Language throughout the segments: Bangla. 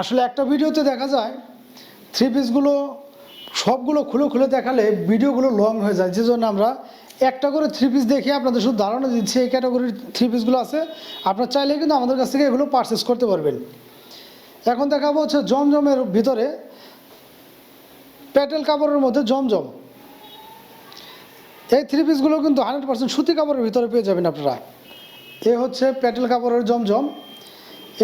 আসলে একটা ভিডিওতে দেখা যায় থ্রি পিসগুলো সবগুলো খুলে খুলে দেখালে ভিডিওগুলো লং হয়ে যায়। যে জন্য আমরা একটা করে থ্রি পিস দেখে আপনাদের শুধু ধারণা দিচ্ছি, এই ক্যাটাগরির থ্রি পিসগুলো আছে। আপনার চাইলে কিন্তু আমাদের কাছ থেকে এগুলো পারচেস করতে পারবেন। এখন দেখাবো হচ্ছে জমজমের ভিতরে প্যাটেল কাপড়ের মধ্যে জমজম। এই থ্রি পিসগুলো কিন্তু হান্ড্রেড পার্সেন্ট সুতি কাপড়ের ভিতরে পেয়ে যাবেন আপনারা। এ হচ্ছে প্যাটেল কাপড়ের জমজম।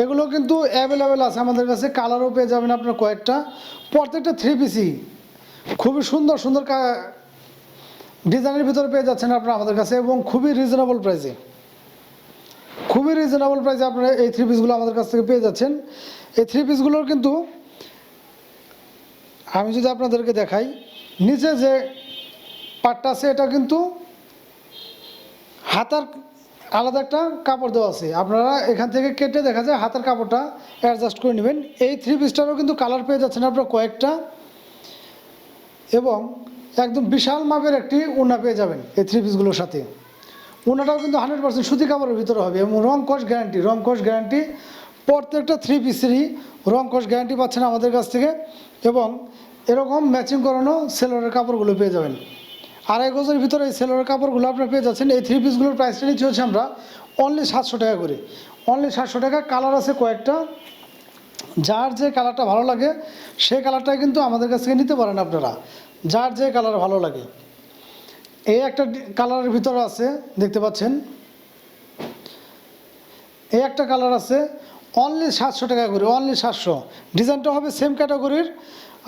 এগুলো কিন্তু অ্যাভেলেবেল আছে, আমাদের কাছে কালারও পেয়ে যাবেন আপনার কয়েকটা। প্রত্যেকটা থ্রি পিসই খুবই সুন্দর সুন্দর ডিজাইনের ভিতরে পেয়ে যাচ্ছেন আপনারা আমাদের কাছে এবং খুবই রিজনেবল প্রাইসে খুবই রিজনেবল প্রাইসে আপনারা এই থ্রি পিসগুলো আমাদের কাছ থেকে পেয়ে যাচ্ছেন। এই থ্রি পিসগুলোর কিন্তু আমি যদি আপনাদেরকে দেখাই, নিচে যে পাটটা আছে, এটা কিন্তু হাতার আলাদা একটা কাপড় দেওয়া আছে। আপনারা এখান থেকে কেটে দেখা যায় হাতার কাপড়টা অ্যাডজাস্ট করে নেবেন। এই থ্রি পিসটারও কিন্তু কালার পেয়ে যাচ্ছেন আপনারা কয়েকটা। এবং একদম বিশাল মাপের একটি উনা পেয়ে যাবেন এই থ্রি পিসগুলোর সাথে। উনাটাও কিন্তু হান্ড্রেড পার্সেন্ট সুতি কাপড়ের ভিতরে হবে এবং রং কস গ্যারান্টি রং কস গ্যারান্টি প্রত্যেকটা থ্রি পিসেরই রং কস গ্যারান্টি পাচ্ছেন আমাদের কাছ থেকে। এবং এরকম ম্যাচিং করানো সেলোয়ারের কাপড়গুলো পেয়ে যাবেন। আড়াই গজের ভিতরে এই সেলোয়ারের কাপড়গুলো আপনারা পেয়ে যাচ্ছেন। এই থ্রি পিসগুলোর প্রাইসটা নিচ্ছি হচ্ছে আমরা অনলি সাতশো টাকা করে। অনলি সাতশো টাকা কালার আছে কয়েকটা। যার যে কালারটা ভালো লাগে সেই কালারটাই কিন্তু আমাদের কাছ থেকে নিতে পারেন আপনারা। যার যে কালার ভালো লাগে। এই একটা কালারের ভিতরে আছে, দেখতে পাচ্ছেন। এই একটা কালার আছে অনলি সাতশো টাকা করে অনলি সাতশো। ডিজাইনটা হবে সেম ক্যাটাগরির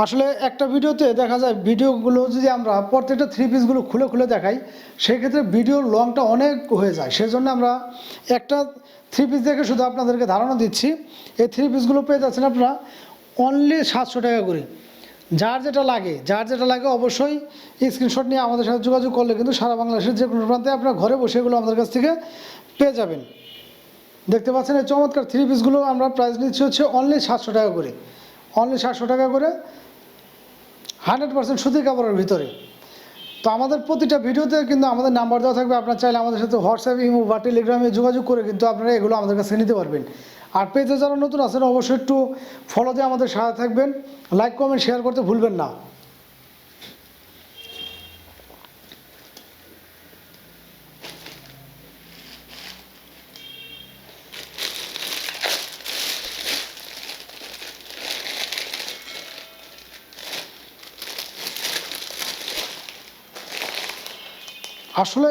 আসলে একটা ভিডিওতে দেখা যায় ভিডিওগুলো যদি আমরা প্রত্যেকটা থ্রি পিসগুলো খুলে খুলে দেখাই, সেক্ষেত্রে ভিডিওর লংটা অনেক হয়ে যায়। সেজন্য আমরা একটা থ্রি পিস দেখে শুধু আপনাদেরকে ধারণা দিচ্ছি, এই থ্রি পিসগুলো পেয়ে যাচ্ছেন আপনারা অনলি সাতশো টাকা করে। যার যেটা লাগে, যার যেটা লাগে অবশ্যই স্ক্রিনশট নিয়ে আমাদের সাথে যোগাযোগ করলে কিন্তু সারা বাংলাদেশের যে কোনো প্রান্তে আপনার ঘরে বসে এগুলো আমাদের কাছ থেকে পেয়ে যাবেন। দেখতে পাচ্ছেন এই চমৎকার থ্রি পিসগুলো আমরা প্রাইস নিচ্ছি হচ্ছে অনলি সাতশো টাকা করে। অনলি সাতশো টাকা করে হান্ড্রেড পার্সেন্ট সুতির কাপড়ের ভিতরে। তো আমাদের প্রতিটা ভিডিওতে কিন্তু আমাদের নাম্বার দেওয়া থাকবে, আপনার চাইলে আমাদের সাথে হোয়াটসঅ্যাপ ইমো বা টেলিগ্রামে যোগাযোগ করে কিন্তু আপনারা এগুলো আমাদের কাছে নিতে পারবেন। আর পেজে যারা নতুন আছেন, অবশ্যই একটু ফলো দিয়ে আমাদের সাথে থাকবেন। লাইক কমেন্ট শেয়ার করতে ভুলবেন না। আসলে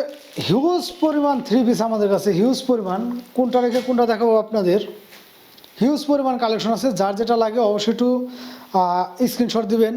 হিউজ পরিমাণ থ্রি পিস আমাদের কাছে হিউজ পরিমাণ। কোনটা রেখে কোনটা দেখাবো আপনাদের? হিউজ পরিমাণ কালেকশন আছে, যার যেটা লাগে অবশ্যই একটু স্ক্রিনশট দিবেন।